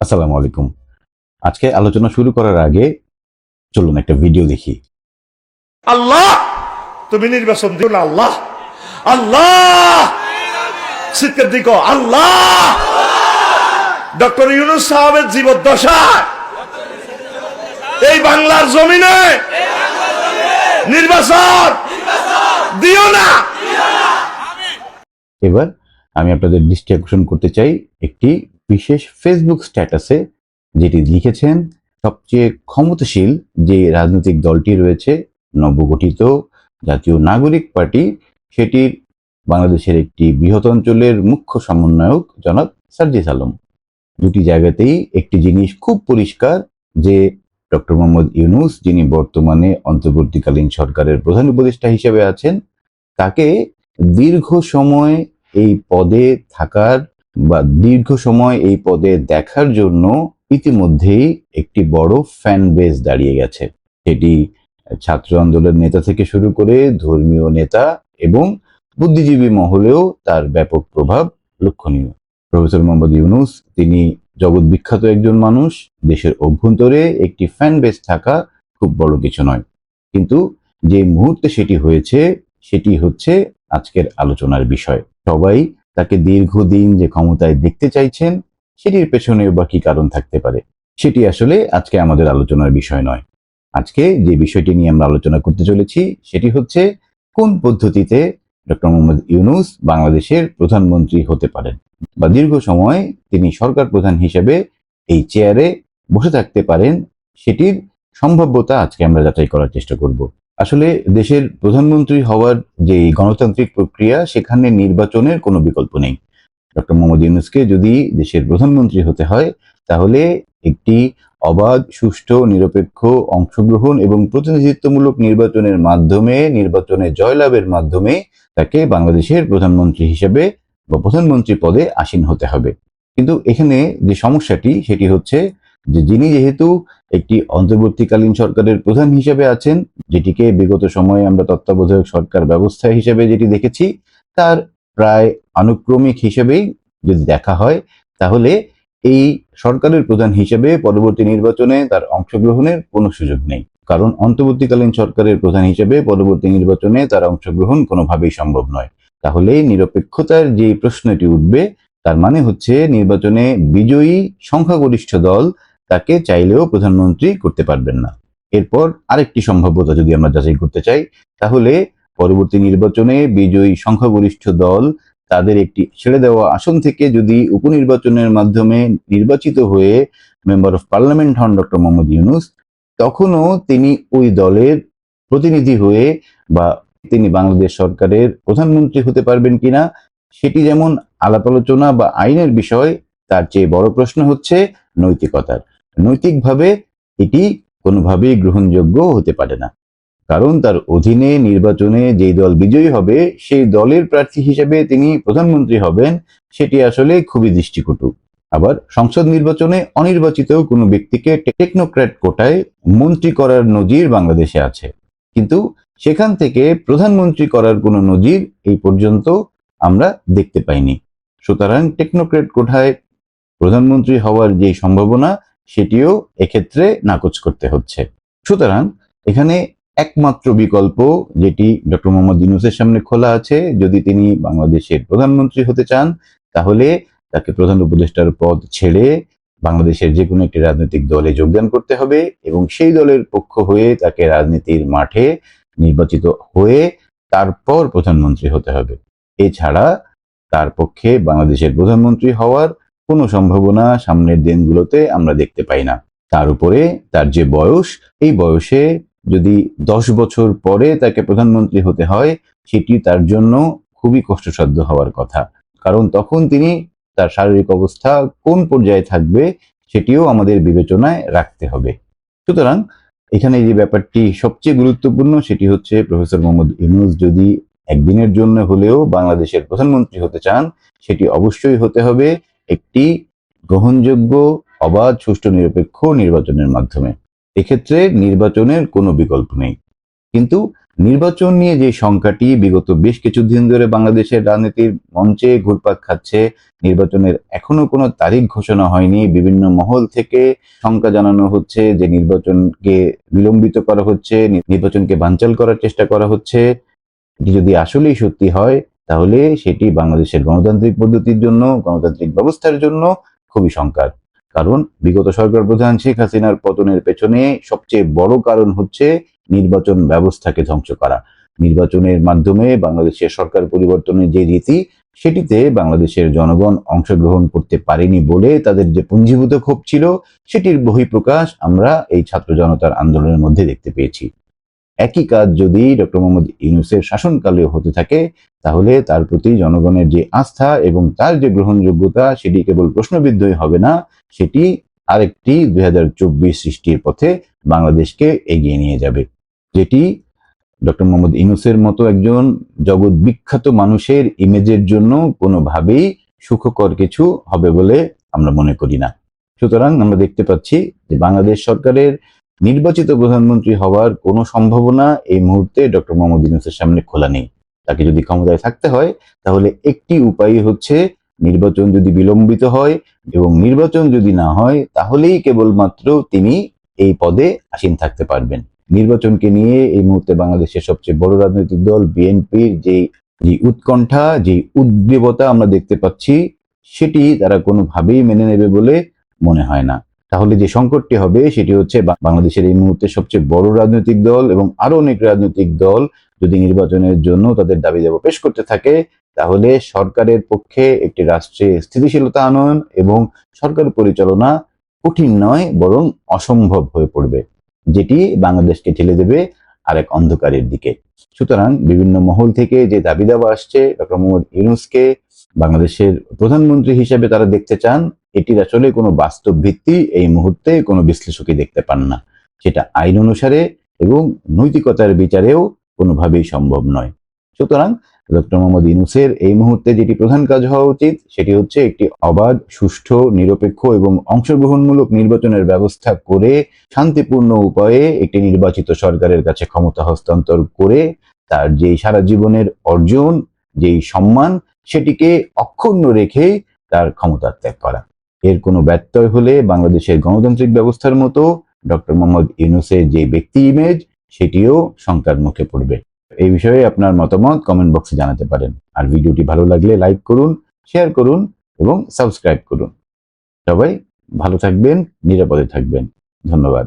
আসসালামু আলাইকুম। আজকে আলোচনা শুরু করার আগে চলুন একটা ভিডিও দেখি। আল্লাহ! তুমি নির্বাচন দিও না আল্লাহ! আল্লাহ! শীতের দিক আল্লাহ! ডক্টর ইউনুস সাহেবের জীবদ্দশা। এই বাংলার জমিনে নির্বাচন দিও না। এবার আমি আপনাদের দৃষ্টি আকর্ষণ করতে চাই একটি বিশেষ ফেসবুক স্ট্যাটাসে যেটি লিখেছেন সবচেয়ে ক্ষমতাশীল যে রাজনৈতিক দলটি রয়েছে, নবগঠিত জাতীয় নাগরিক পার্টি, সেটির বাংলাদেশের একটি বৃহৎ অঞ্চলের মুখ্য সমন্বয়ক জনাব সার্জিস আলম। দুটি জায়গাতেই একটি জিনিস খুব পরিষ্কার যে ডক্টর মোহাম্মদ ইউনুস, যিনি বর্তমানে অন্তর্বর্তীকালীন সরকারের প্রধান উপদেষ্টা হিসেবে আছেন, তাকে দীর্ঘ সময় এই পদে থাকার বা দীর্ঘ সময় এই পদে দেখার জন্য ইতিমধ্যেই একটি বড় ফ্যান বেস দাঁড়িয়ে গেছে। সেটি ছাত্র আন্দোলন নেতা থেকে শুরু করে ধর্মীয় নেতা এবং বুদ্ধিজীবী মহলেও তার ব্যাপক প্রভাব লক্ষণীয়। প্রফেসর মোহাম্মদ ইউনুস, তিনি জগৎ বিখ্যাত একজন মানুষ, দেশের অভ্যন্তরে একটি ফ্যান বেস থাকা খুব বড় কিছু নয়। কিন্তু যে মুহূর্তে সেটি হয়েছে, সেটি হচ্ছে আজকের আলোচনার বিষয়। সবাই তাকে দীর্ঘদিন যে ক্ষমতায় দেখতে চাইছেন, সেটির পেছনেও বা কি কারণ থাকতে পারে, সেটি আসলে আজকে আমাদের আলোচনার বিষয় নয়। আজকে যে বিষয়টি নিয়ে আমরা আলোচনা করতে চলেছি, সেটি হচ্ছে কোন পদ্ধতিতে ডক্টর মোহাম্মদ ইউনুস বাংলাদেশের প্রধানমন্ত্রী হতে পারেন বা দীর্ঘ সময় তিনি সরকার প্রধান হিসেবে এই চেয়ারে বসে থাকতে পারেন, সেটির সম্ভাব্যতা আজকে আমরা যাচাই করার চেষ্টা করব। আসলে দেশের প্রধানমন্ত্রী হওয়ার যে গণতান্ত্রিক প্রক্রিয়া, সেখানে নির্বাচনের কোনো বিকল্প নেই। ডক্টর মোহাম্মদ ইউনুসকে যদি দেশের প্রধানমন্ত্রী হতে হয়, তাহলে একটি অবাধ, সুষ্ঠু, নিরপেক্ষ অংশগ্রহণ এবং প্রতিনিধিত্বমূলক নির্বাচনের মাধ্যমে, নির্বাচনে জয়লাভের মাধ্যমে তাকে বাংলাদেশের প্রধানমন্ত্রী হিসেবে বা প্রধানমন্ত্রী পদে আসীন হতে হবে। কিন্তু এখানে যে সমস্যাটি, সেটি হচ্ছে যে যিনি যেহেতু একটি অন্তর্বর্তীকালীন সরকারের প্রধান হিসেবে আছেন, যেটিকে বিগত সময়ে আমরা তত্ত্বাবধায়ক সরকার ব্যবস্থা হিসেবে যেটি দেখেছি, তার প্রায় আনুক্রমিক হিসেবেই যদি দেখা হয়, তাহলে এই সরকারের প্রধান হিসেবে পরবর্তী নির্বাচনে তার অংশগ্রহণের কোনো সুযোগ নেই। কারণ অন্তর্বর্তীকালীন সরকারের প্রধান হিসেবে পরবর্তী নির্বাচনে তার অংশগ্রহণ কোনোভাবেই সম্ভব নয়। তাহলে নিরপেক্ষতার যে প্রশ্নটি উঠবে, তার মানে হচ্ছে নির্বাচনে বিজয়ী সংখ্যাগরিষ্ঠ দল তাকে চাইলেও প্রধানমন্ত্রী করতে পারবেন না। এরপর আরেকটি সম্ভাব্যতা যদি আমরা যাচাই করতে চাই, তাহলে পরবর্তী নির্বাচনে বিজয়ী সংখ্যাগরিষ্ঠ দল তাদের একটি ছেড়ে দেওয়া আসন থেকে যদি উপনির্বাচনের মাধ্যমে নির্বাচিত হয়ে মেম্বার অফ পার্লামেন্ট হন ডক্টর মোহাম্মদ ইউনুস, তখনও তিনি ওই দলের প্রতিনিধি হয়ে বা তিনি বাংলাদেশ সরকারের প্রধানমন্ত্রী হতে পারবেন কিনা, সেটি যেমন আলাপ আলোচনা বা আইনের বিষয়, তার চেয়ে বড় প্রশ্ন হচ্ছে নৈতিকতার। নৈতিকভাবে এটি কোনোভাবেই গ্রহণযোগ্য হতে পারে না। কারণ তার অধীনে নির্বাচনে যেই দল বিজয়ী হবে, সেই দলের প্রার্থী হিসেবে তিনি প্রধানমন্ত্রী হবেন, সেটি আসলে খুবই দৃষ্টিকটু। আবার সংসদ নির্বাচনে অনির্বাচিত কোনো ব্যক্তিকে টেকনোক্র্যাট কোটায় মন্ত্রী করার নজির বাংলাদেশে আছে। কিন্তু সেখান থেকে প্রধানমন্ত্রী করার কোনো নজির এই পর্যন্ত আমরা দেখতে পাইনি। সুতরাং টেকনোক্রেট কোঠায় প্রধানমন্ত্রী হওয়ার যে সম্ভাবনা সেটিও এক্ষেত্রে নাকচ করতে হচ্ছে। সুতরাং এখানে একমাত্র বিকল্প যেটি ডক্টর মোহাম্মদ ইউনুসের সামনে খোলা আছে, যদি তিনি বাংলাদেশের প্রধানমন্ত্রী হতে চান, তাহলে তাকে প্রধান উপদেষ্টার পদ ছেড়ে বাংলাদেশের যে কোনো একটি রাজনৈতিক দলে যোগদান করতে হবে এবং সেই দলের পক্ষ হয়ে তাকে রাজনীতির মাঠে নির্বাচিত হয়ে তারপর প্রধানমন্ত্রী হতে হবে। এছাড়া তার পক্ষে বাংলাদেশের প্রধানমন্ত্রী হওয়ার কোনো সম্ভাবনা সামনের দিনগুলোতে আমরা দেখতে পাই না। তার উপরে তার যে বয়স, এই বয়সে যদি দশ বছর পরে তাকে প্রধানমন্ত্রী হতে হয়, সেটি তার জন্য খুবই কষ্টসাধ্য হওয়ার কথা। কারণ তখন তিনি তার শারীরিক অবস্থা কোন পর্যায়ে থাকবে, সেটিও আমাদের বিবেচনায় রাখতে হবে। সুতরাং এখানে যে ব্যাপারটি সবচেয়ে গুরুত্বপূর্ণ, সেটি হচ্ছে প্রফেসর মোহাম্মদ ইউনুস যদি একদিনের জন্য হলেও বাংলাদেশের প্রধানমন্ত্রী হতে চান, সেটি অবশ্যই হতে হবে। একটি গ্রহণযোগ্য, অবাধ, সুষ্ঠু, নিরপেক্ষ নির্বাচনের মাধ্যমে। এক্ষেত্রে নির্বাচনের কোনো বিকল্প নেই। কিন্তু নির্বাচন নিয়ে যে শঙ্কাটি বিগত বেশ কিছুদিন ধরে বাংলাদেশের রাজনীতির মঞ্চে ঘুরপাক খাচ্ছে, নির্বাচনের এখনও কোনো তারিখ ঘোষণা হয়নি, বিভিন্ন মহল থেকে শঙ্কা জানানো হচ্ছে যে নির্বাচনকে বিলম্বিত করা হচ্ছে নির্বাচনকে বানচাল করার চেষ্টা করা হচ্ছে। যদি আসলেই সত্যি হয় তাহলে সেটি বাংলাদেশের গণতান্ত্রিক পদ্ধতির জন্য, গণতান্ত্রিক ব্যবস্থার জন্য খুবই শঙ্কার কারণ বিগত সরকার প্রধান শেখ হাসিনার পতনের পেছনে সবচেয়ে বড় কারণ হচ্ছে নির্বাচন ব্যবস্থাকে ধ্বংস করা। নির্বাচনের মাধ্যমে বাংলাদেশের সরকার পরিবর্তনের যে রীতি, সেটিতে বাংলাদেশের জনগণ অংশগ্রহণ করতে পারেনি বলে তাদের যে পুঞ্জীভূত ক্ষোভ ছিল, সেটির বহিঃপ্রকাশ আমরা এই ছাত্র জনতার আন্দোলনের মধ্যে দেখতে পেয়েছি। একই কাজ যদি ডক্টর মোহাম্মদ ইউনুসের শাসনকালে হতে থাকে, তাহলে তার প্রতি জনগণের যে আস্থা এবং তার যে গ্রহণযোগ্যতা, সেটি কেবল প্রশ্নবিদ্ধই হবে না। সেটি আরেকটি দুই হাজার চব্বিশ সৃষ্টির পথে বাংলাদেশকে এগিয়ে নিয়ে যাবে। যেটি ডক্টর মোহাম্মদ ইনুসের মতো একজন জগৎ বিখ্যাত মানুষের ইমেজের জন্য কোনোভাবেই সুখকর কিছু হবে বলে আমরা মনে করি না। সুতরাং আমরা দেখতে পাচ্ছি যে বাংলাদেশ সরকারের নির্বাচিত প্রধানমন্ত্রী হওয়ার কোনো সম্ভাবনা এই মুহূর্তে ডক্টর মোহাম্মদ ইউনুসের সামনে খোলা নেই। তাকে যদি ক্ষমতায় থাকতে হয়, তাহলে একটি উপায় হচ্ছে নির্বাচন যদি বিলম্বিত হয় এবং নির্বাচন যদি না হয়, তাহলেই কেবলমাত্র তিনি এই পদে আসীন থাকতে পারবেন। নির্বাচনকে নিয়ে এই মুহূর্তে বাংলাদেশের সবচেয়ে বড় রাজনৈতিক দল বিএনপির যে যে উৎকণ্ঠা যে উদ্বেগতা আমরা দেখতে পাচ্ছি, সেটি তারা কোনোভাবেই মেনে নেবে বলে মনে হয় না। তাহলে যে সংকটটি হবে সেটি হচ্ছে বাংলাদেশের এই মুহূর্তে সবচেয়ে বড় রাজনৈতিক দল এবং আরও অনেক রাজনৈতিক দল যদি নির্বাচনের জন্য তাদের দাবি দাবা পেশ করতে থাকে, তাহলে সরকারের পক্ষে একটি রাষ্ট্রে স্থিতিশীলতা আনয়ন এবং সরকার পরিচালনা কঠিন নয়, বরং অসম্ভব হয়ে পড়বে, যেটি বাংলাদেশকে ঠেলে দেবে আরেক অন্ধকারের দিকে। সুতরাং বিভিন্ন মহল থেকে যে দাবি দাবা আসছে, ডক্টর মোহাম্মদ ইউনুসকে বাংলাদেশের প্রধানমন্ত্রী হিসেবে তারা দেখতে চান এটির আসলে কোনো বাস্তব ভিত্তি এই মুহূর্তে কোনো বিশ্লেষকই দেখতে পান না। সেটা আইন অনুসারে এবং নৈতিকতার বিচারেও কোনোভাবেই সম্ভব নয়। সুতরাং ডক্টর মোহাম্মদ ইউনুসের এই মুহূর্তে যেটি প্রধান কাজ হওয়া উচিত, সেটি হচ্ছে একটি অবাধ, সুষ্ঠু, নিরপেক্ষ এবং অংশগ্রহণমূলক নির্বাচনের ব্যবস্থা করে শান্তিপূর্ণ উপায়ে একটি নির্বাচিত সরকারের কাছে ক্ষমতা হস্তান্তর করে তার যেই সারা জীবনের অর্জন, যেই সম্মান, সেটিকে অক্ষুণ্ণ রেখে তার ক্ষমতা ত্যাগ করা। এর কোনো ব্যত্যয় হলে বাংলাদেশের গণতান্ত্রিক ব্যবস্থার মতো ডক্টর মোহাম্মদ ইউনুসের যে ব্যক্তি ইমেজ সেটিও শঙ্কার মুখে পড়বে। এই বিষয়ে আপনার মতামত কমেন্ট বক্সে জানাতে পারেন। আর ভিডিওটি ভালো লাগলে লাইক করুন শেয়ার করুন এবং সাবস্ক্রাইব করুন। সবাই ভালো থাকবেন, নিরাপদে থাকবেন। ধন্যবাদ।